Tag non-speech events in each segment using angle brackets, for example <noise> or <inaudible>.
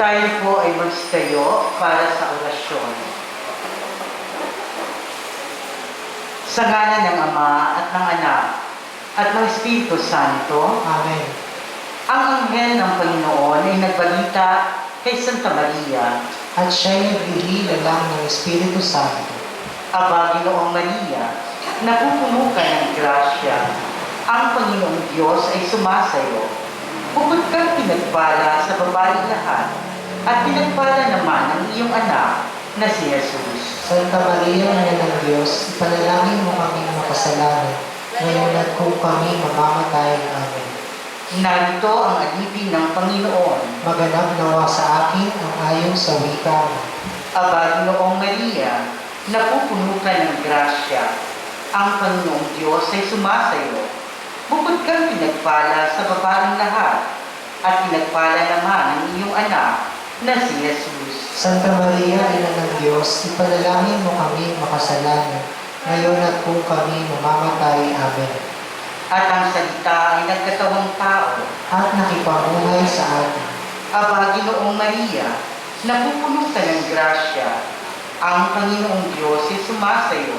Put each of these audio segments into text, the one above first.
Tayo po ay magstayo para sa orasyon. Sa ngalan ng Ama at ng Anak at ng Espiritu Santo, Amen. ang anghel ng Panginoon ay nagbalita kay Santa Maria, At siya'y naghihila lang ng Espiritu Santo. Aba, Ginoong Maria, napupuno ka ng grasya. Ang Panginoong Diyos ay sumasayo. Bukod kang pinagpala sa babae lahat, at pinagpala naman ang iyong anak na si Jesus. Santa Maria, Ina ng Diyos, ipanalangin mo kami makasalanan, ngayon at kung kami mamamatay. Amen. Narito ang alipin ng Panginoon. Maganap nawa sa akin ang ayon sa wika mo. Aba, Ginoong Maria, napupuno ka ng grasya. Ang Panginoong Diyos ay sumasayo. Bukod kang pinagpala sa babaeng lahat, at pinagpala naman ang iyong anak na si Jesus. Santa Maria, Ina ng Diyos, ipanalangin mo kami makasalanan, ngayon at kung kami mamamatay. Amen. At ang salita ay nagkatawang tao. At nakipamuhay sa atin. Aba, Ginoong Maria, napupuno ka ng grasya. Ang Panginoong Diyos ay sumasayo.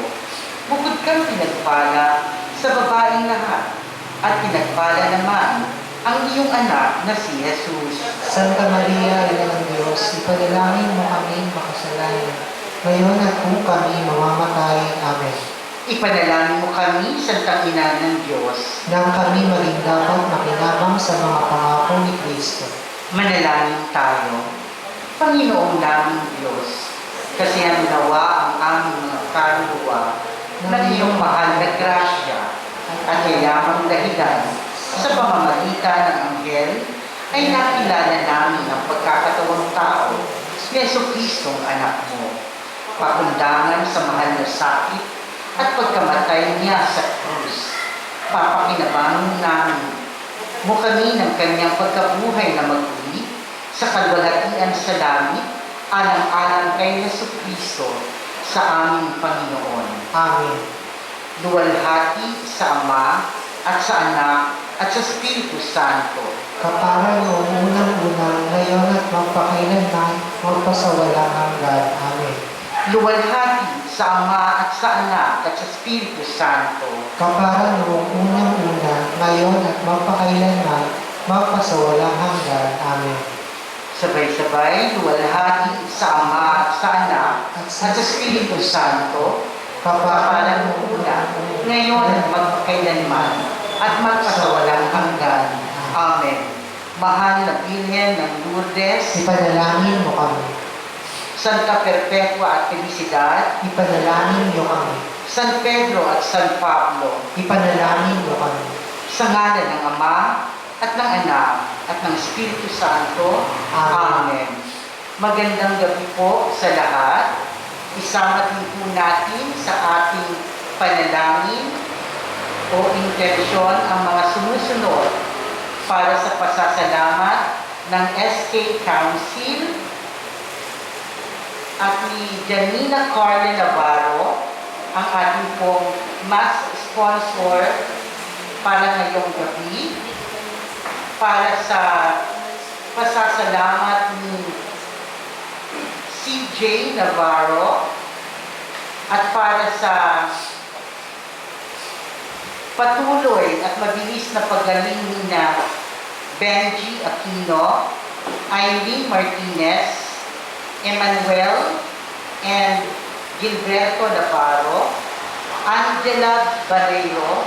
Bukod kang pinagpala sa babaeng lahat, at pinagpala naman ang iyong anak na si Jesus. Santa Maria, Ina ng Diyos, ipanalangin mo kami makasalanan, ngayon at kung kami mamamatay. Amen. Ipanalangin mo kami, Santa Ina ng Diyos. Nang kami maging dapat makinabang sa mga pangako ni Kristo. Manalangin tayo. Panginoong naming Diyos, kasi ang nawa ang aming mga kaluluwa ng iyong mahal na grasya at yayamang dahilan sa pamamagitan ng anghel ay nakilala namin ang pagkakatawang tao ni Yeso Kristong anak mo. Pakundangan sa mahal na sakit at pagkamatay niya sa krus. Papakinabangon namin mo kami ng kanyang pagkabuhay na maguli sa kalwalhatian sa langit alang-alang kay Yeso Kristo sa aming Panginoon. Amen. Luwalhati sa Ama at sa Anak at sa Espiritu Santo. Kapara noong unang-unang, ngayon at magpakailanman, magpasawalang hanggan. Amen. Luwalhati sa Ama at sa Anak at sa Espiritu Santo. Kapara noong unang-unang, ngayon at magpakailanman, magpasawalang hanggan. Amen. Sabay-sabay, luwalhati sa Ama at sa Anak at sa Espiritu Santo. Kapara Kapalan mo una, ngayon at magpakailanman, at magpasawalang hanggan. Amen. Mahal na Birhen ng Lourdes, Ipanalangin mo kami. Santa Perpetua at Felicidad, Ipanalangin mo kami. San Pedro at San Pablo, Ipanalangin mo kami. sa ngalan ng Ama at ng Anak at ng Espiritu Santo. Amen. Amen. Magandang gabi po sa lahat. Isama din po natin sa ating panalangin o intensyon ang mga sumusunod para sa pasasalamat ng SK Council at ni Janina Carla Navarro, ang ating pong mas sponsor para ngayong gabi para sa pasasalamat ni CJ Navarro at para sa patuloy at mabilis na paggaling ni na Benji Aquino, Irene Martinez, Emmanuel, and Gilberto Navarro, Angela Barreiro,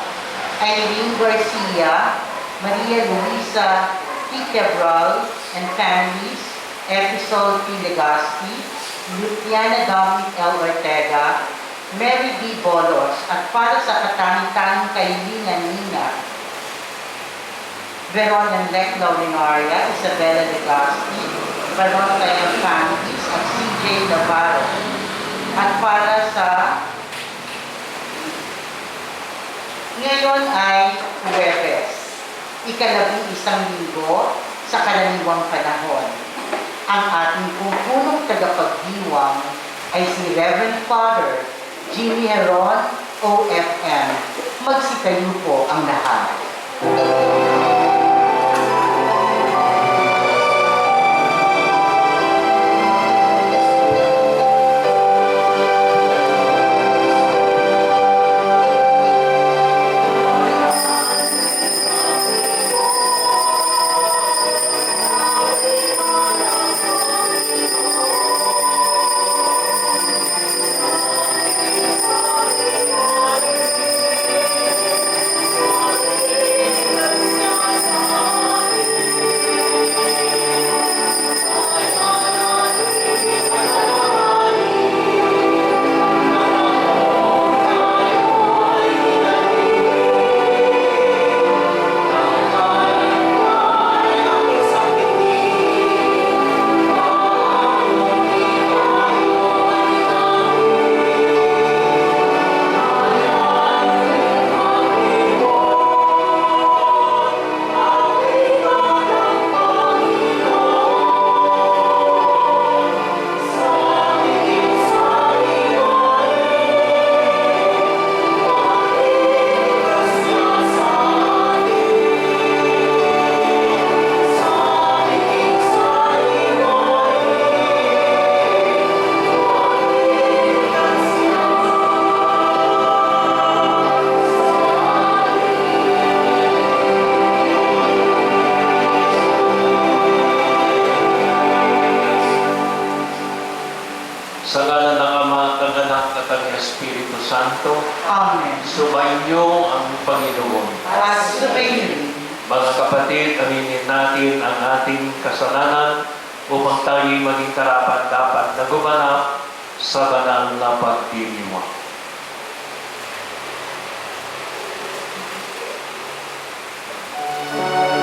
Irene Garcia, Maria Luisa T. Cabral and families, Episol P. Legaspi, Luciana Dominic L. Ortega, Mary D. Bolos, at para sa katangitang kailingan nina, Veronan Lec Laurinaria, Isabella Legaspi, Veronica families, at CJ Navarro. At para sa ngayon ay Huwebes, ikalabing isang linggo sa karaniwang panahon. Ang ating pupunong tagapagdiwang ay si Reverend Father Jimmy Heron, OFM. Magsitayo po ang lahat. Panginoon. Mga kapatid, aminin natin ang ating kasalanan upang tayo'y maging karapat dapat na gumanap sa banal na pagdiriwang. Kawan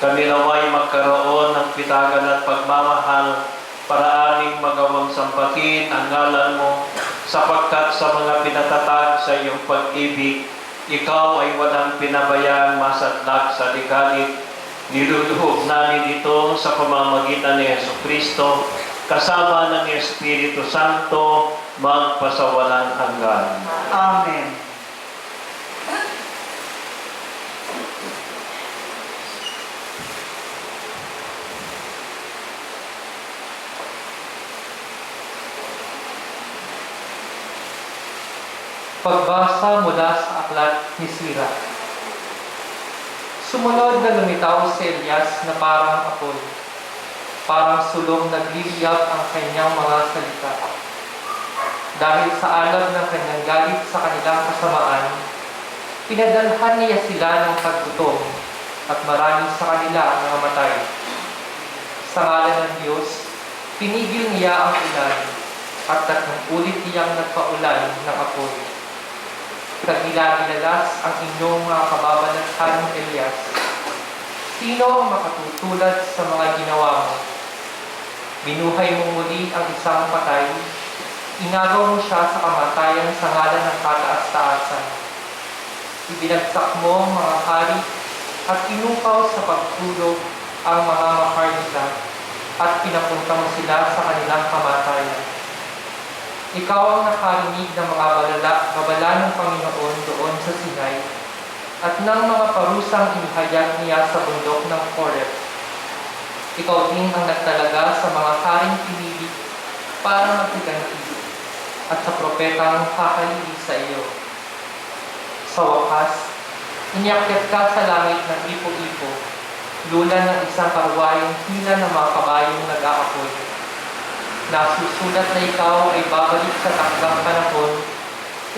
kami naway magkaroon ng pitagan at pagmamahal para aming magawang sampatin ang ngalan mo sapagkat sa mga pinatatag sa iyong pag-ibig, ikaw ay walang pinabayang masadlak sa ligalig. Niluluhog namin ito sa pamamagitan ni Yeso Kristo kasama ng Espiritu Santo magpasawalang hanggan. Amen. Pagbasa mula sa aklat ni Sira. Sumunod na lumitaw si Elias na parang apoy. Parang sulong nagliliyab ang kanyang mga salita. Dahil sa alab ng kanyang galit sa kanilang kasamaan, pinadalhan niya sila ng paggutom at marami sa kanila ang namatay. Sa ngalan ng Diyos, pinigil niya ang ulan at tatlong ulit niyang nagpaulan ng apoy. Kagila-gilalas ang inyong mga kababalaghan, Elias. Sino ang makatutulad sa mga ginawa mo? Binuhay mo muli ang isang patay. Inagaw mo siya sa kamatayan sa ngalan ng kataas-taasan. Ibinagsak mo ang mga hari at inukaw sa pagtulog ang mga makarnita at pinapunta mo sila sa kanilang kamatayan. Ikaw ang nakarinig ng mga balala, babala ng Panginoon doon sa Sinai at ng mga parusang inihayag niya sa bundok ng Horeb. Ikaw din ang nagtalaga sa mga haring pinili para magtiganti at sa propetang kakalili sa iyo. Sa wakas, inyakyat ka sa langit ng ipo-ipo, lula ng isang karwayong hila ng mga kabayong nag-aapoy. Nasusulat na ikaw ay babalik sa takdang panahon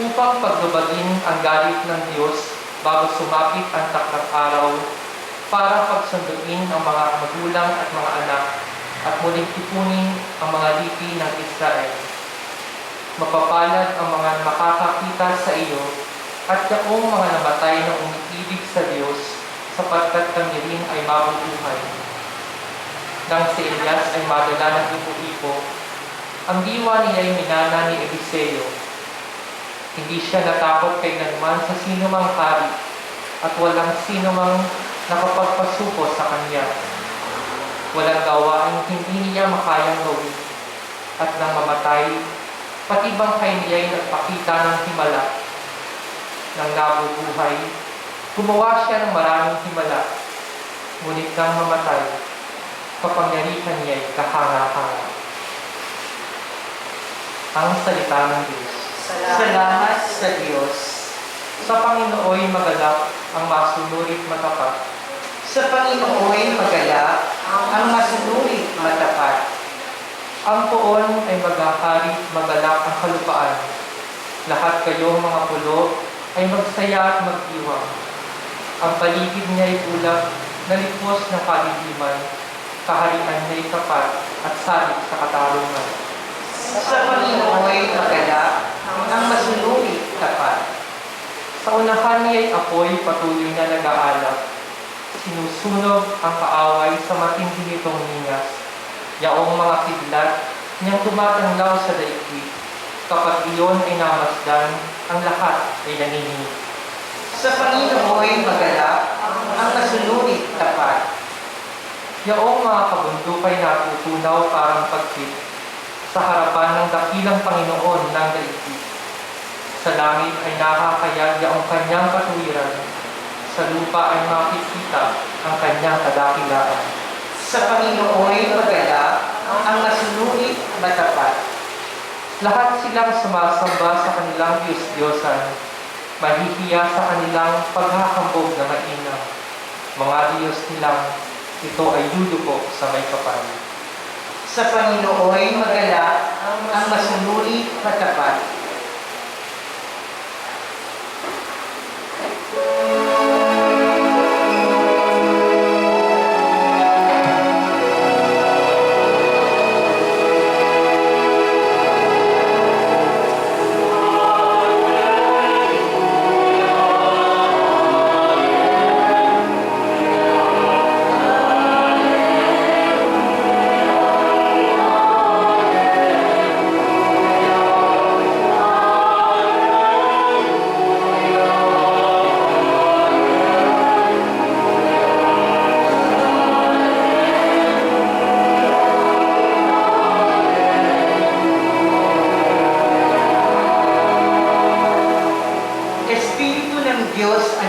upang paglubagin ang galit ng Diyos bago sumapit ang takdang araw para pagsunduin ang mga magulang at mga anak at muling tipunin ang mga lipi ng Israel. Mapapalad ang mga makakakita sa iyo at yaong mga namatay na umiibig sa Diyos sapagkat kami rin ay mabubuhay. Nang si Elias ay madala ng ipo-ipo, Ang diwa niya ay minana ni Eliseo. Hindi siya natakot kailanman sa sino mang hari at walang sino mang nakapagpasuko sa kanya. Walang gawain hindi niya makayang gawin. At nang mamatay, pati bangkay niya ay nagpakita ng himala. Nang nabubuhay, gumawa siya ng maraming himala. Ngunit nang mamatay, kapangyarihan niya ay Ang salita ng Diyos. Salamat sa Diyos. Sa Panginooy magalak ang masunurit matapat. Sa Panginooy magalak ang masunurit matapat. Ang poon ay maghahari magalak ang kalupaan. Lahat kayong mga pulo ay magsaya at magdiwang. Ang paligid niya ay ulap na lipos ng kaliliman. Kaharian niya ay tapat at salit sa katarungan. Sa Panginooy magalak ang masunurit tapat. Sa unahan niya ay apoy patuloy na nag-aalap. Sinusunog ang kaaway sa matindi nitong ningas. Yaong mga kidlat niyang tumatanglaw sa daigdig. Kapag iyon ay namasdan, ang lahat ay nanininig. Sa Panginooy magalak ang masunurit tapat. Yaong mga kabundukay natutunaw parang pagkit sa harapan ng dakilang Panginoon ng daigdig. Sa langit ay nakakayag yaong kanyang katuwiran. Sa lupa ay makikita ang kanyang kadakilaan. Sa Panginooy magalak ang masunurit matapat. Lahat silang sumasamba sa kanilang Diyos-Diyosan, mahihiya sa kanilang paghahambog na mainam. Mga Diyos nilang, ito ay yuduko sa may kapal. Sa Panginooy magalak ang masunurit matapat.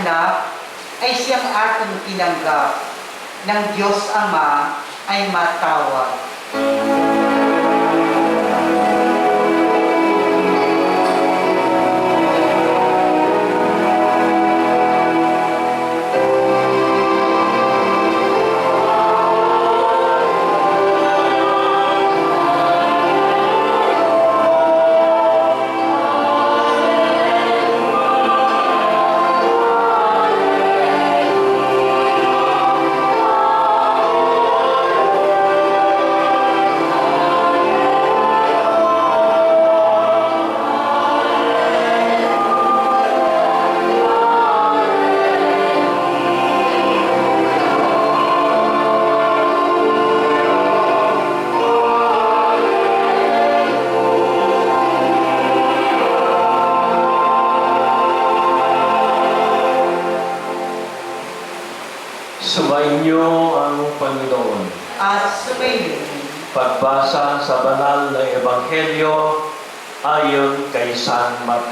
Anak ay siyang ating tinanggap. Ng Diyos Ama ay matawag.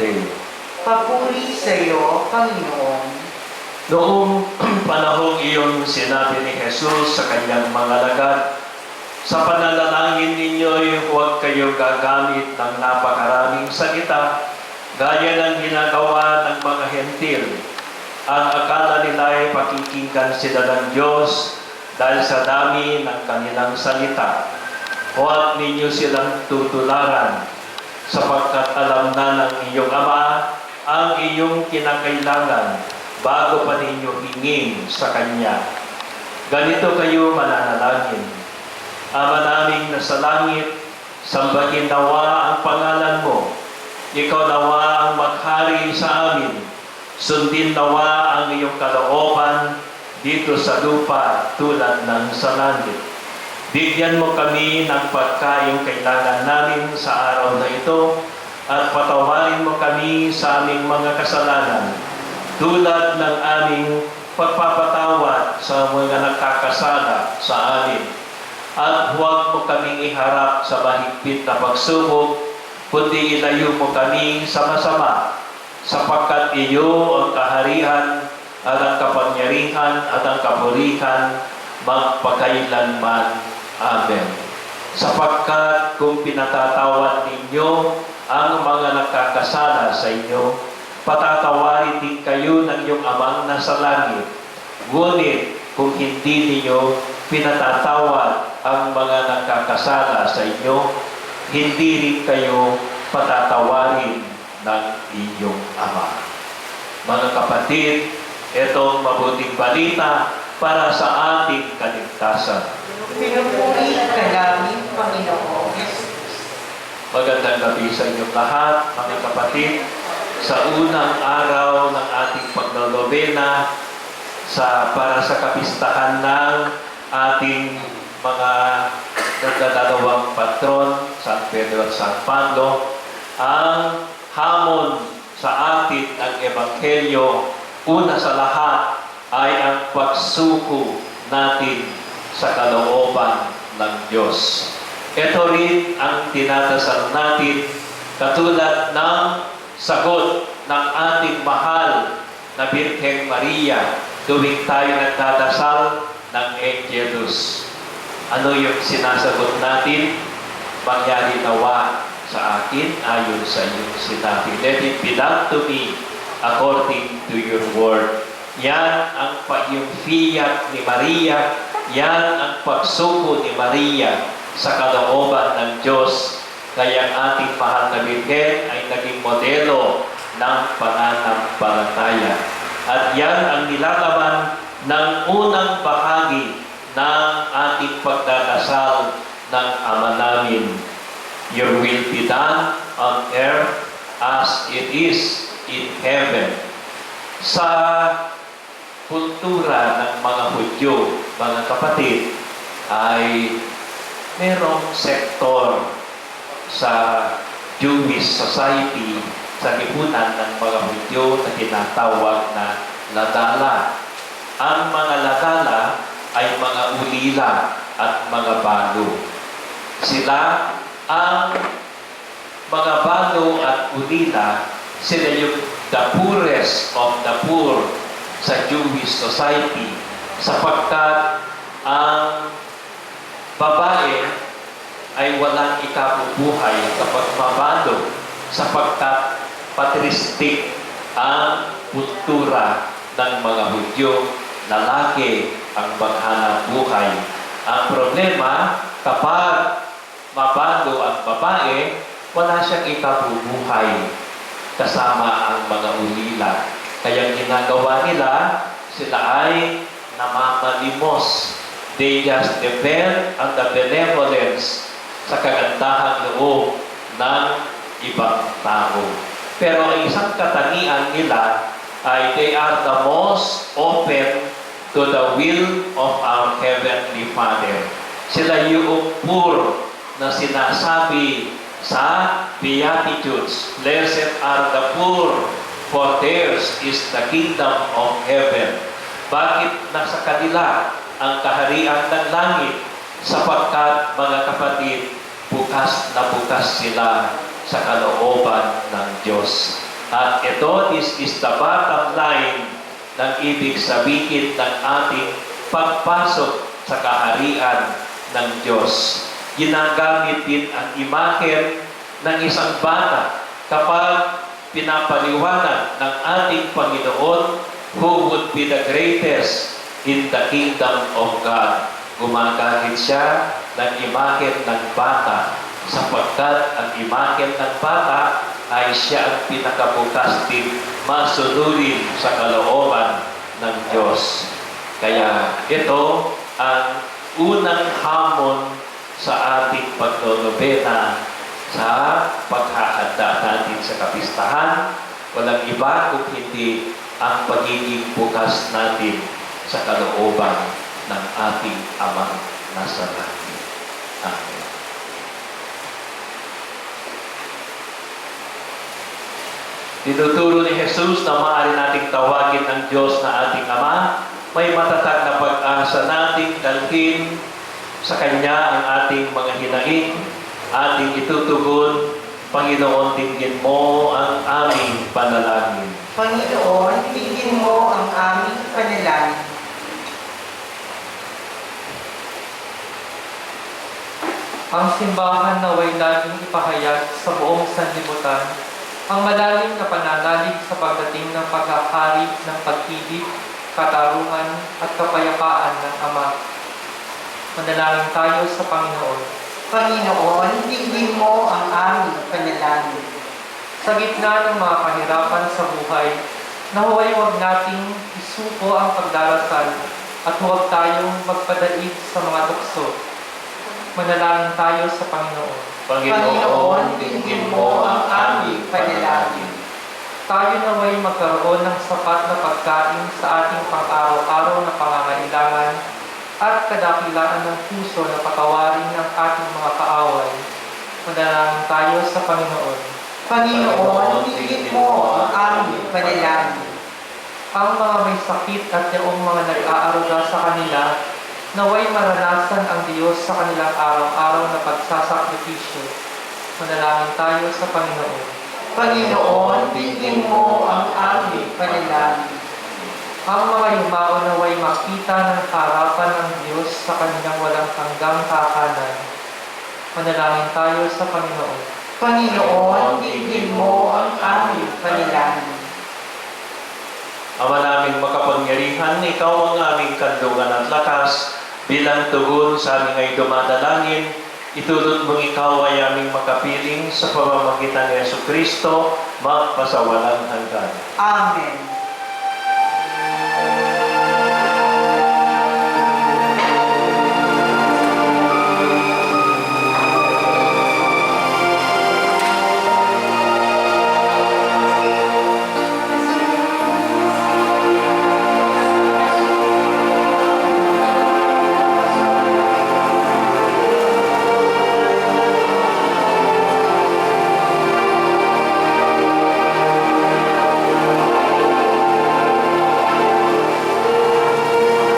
Mateo. papuri sa iyo, Panginoon. Noong <clears throat> panahong iyon sinabi ni Jesus sa kanyang mga lagad, Sa panalangin ninyo'y huwag kayo gagamit ng napakaraming salita, gaya ng ginagawa ng mga hentil. Ang akala nila ay pakikinggan sila ng Diyos dahil sa dami ng kanilang salita. Huwag ninyo silang tutularan, sapagkat alam na ng iyong Ama ang iyong kinakailangan bago pa ninyo hingin sa Kanya. Ganito kayo mananalangin. Ama naming nasa langit, sambahin nawa ang pangalan mo. Ikaw nawa ang maghari sa amin. Sundin nawa ang iyong kalooban dito sa lupa tulad ng sa langit. Bigyan mo kami ng pagkain kailangan namin sa araw na ito at patawarin mo kami sa aming mga kasalanan tulad ng aming pagpapatawad sa mga nagkakasala sa amin. At huwag mo kaming iharap sa mahigpit na pagsubok, kundi ilayo mo kami sa masama, sapagkat iyo ang kaharian at ang kapangyarihan at ang kaburihan magpakailanman. Amen. Sapagkat kung pinatatawad ninyo ang mga nagkakasala sa inyo, patatawarin din kayo ng iyong amang nasa langit. Ngunit kung hindi ninyo pinatatawad ang mga nagkakasala sa inyo, hindi rin kayo patatawarin ng inyong Ama. Mga kapatid, itong mabuting balita para sa ating kaligtasan. Pinupuri ka namin, Panginoon. Magandang gabi sa inyong lahat, mga kapatid. Sa unang araw ng ating pagnolobena, sa, para sa kapistahan ng ating mga nagdadalawang patron, San Pedro at San Pablo, ang hamon sa atin ng Ebanghelyo, una sa lahat ay ang pagsuko natin sa kalooban ng Diyos. Ito rin ang dinadasal natin katulad ng sagot ng ating mahal na Birheng Maria tuwing tayo nagdadasal ng Angelus. Ano yung sinasagot natin? Mangyari nawa sa akin ayon sa iyong sinabi. Let it be done to me according to your word. Yan ang pa- yung fiat ni Maria, yan ang pagsuko ni Maria sa kalooban ng Diyos. Kaya ang ating mahal na Birhen ay naging modelo ng pananampalataya. At yan ang nilalaman ng unang bahagi ng ating pagdadasal ng Ama namin. Your will be done on earth as it is in heaven. Sa kultura ng mga Hudyo, mga kapatid, ay merong sektor sa Jewish society sa lipunan ng mga Hudyo na tinatawag na ladala. Ang mga ladala ay mga ulila at mga balo. Sila ang mga balo at ulila, sila yung the poorest of the poor sa Jewish society sapagkat ang babae ay walang ikabubuhay kapag mabalo sapagkat patristik ang kultura ng mga Hudyo, lalaki ang maghanap buhay. Ang problema, kapag mabalo ang babae, wala siyang ikabubuhay kasama ang mga ulila. Kaya ginagawa nila, sila ay namamalimos. They just depend on the benevolence sa kagandahang loob ng ibang tao. Pero ang isang katangian nila ay they are the most open to the will of our Heavenly Father. Sila yung poor na sinasabi sa Beatitudes, Blessed are the poor, for theirs is the kingdom of heaven. Bakit nasa kanila ang kaharian ng langit? Sapagkat, mga kapatid, bukas na bukas sila sa kalooban ng Diyos. At ito is, is the bottom line ng ibig sabihin ng ating pagpasok sa kaharian ng Diyos. Ginagamit din ang imahen ng isang bata kapag pinapaliwanag ng ating Panginoon who would be the greatest in the kingdom of God. Gumagamit siya ng imahen ng bata sapagkat ang imahen ng bata ay siya ang pinakabukas din masunurin sa kalooban ng Diyos. Kaya ito ang unang hamon sa ating pagdodobena sa paghahanda natin sa kapistahan. Walang iba kung hindi ang pagiging bukas natin sa kalooban ng ating Amang nasa langit. Amen. Tinuturo ni Jesus na maaari nating tawagin ang Diyos na ating Ama. May matatag na pag-asa nating dalhin sa Kanya ang ating mga hinaing, ating itutugon. Panginoon, tingin mo ang aming panalangin. Panginoon, tingin mo ang aming panalangin. Ang simbahan naway laging ipahayag sa buong sanlibutan ang malalim na pananalig sa pagdating ng paghahari ng pag-ibig, katarungan at kapayapaan ng Ama. Manalangin tayo sa Panginoon. Panginoon, tingin mo ang aming panalangin. Sa gitna ng mga kahirapan sa buhay, nahuway huwag nating isuko ang pagdarasal at huwag tayong magpadaig sa mga tukso. Manalangin tayo sa Panginoon. Panginoon, tingin mo ang aming panalangin. Tayo naway magkaroon ng sapat na pagkain sa ating pang-araw-araw na at kadakilaan ng puso na patawarin ang ating mga kaaway. Manalangin tayo sa Panginoon. Panginoon, tingin mo ang aming panalangin. Ang mga may sakit at yung mga nag-aaruga sa kanila, naway maranasan ang Diyos sa kanilang araw-araw na pagsasakripisyo. Manalangin tayo sa Panginoon. Panginoon, tingin mo ang aming panalangin. Ang mga yumao naway makita ng harapan ng Diyos sa kanilang walang hanggang kakanan. Manalangin tayo sa Panginoon. Panginoon, tingin mo ang aming panalangin. Ama naming makapangyarihan, Ikaw ang aming kandungan at lakas. Bilang tugon sa aming ay dumadalangin, itulot mong Ikaw ay aming makapiling sa pamamagitan ni Yesu Kristo, magpasawalang hanggan. Amen.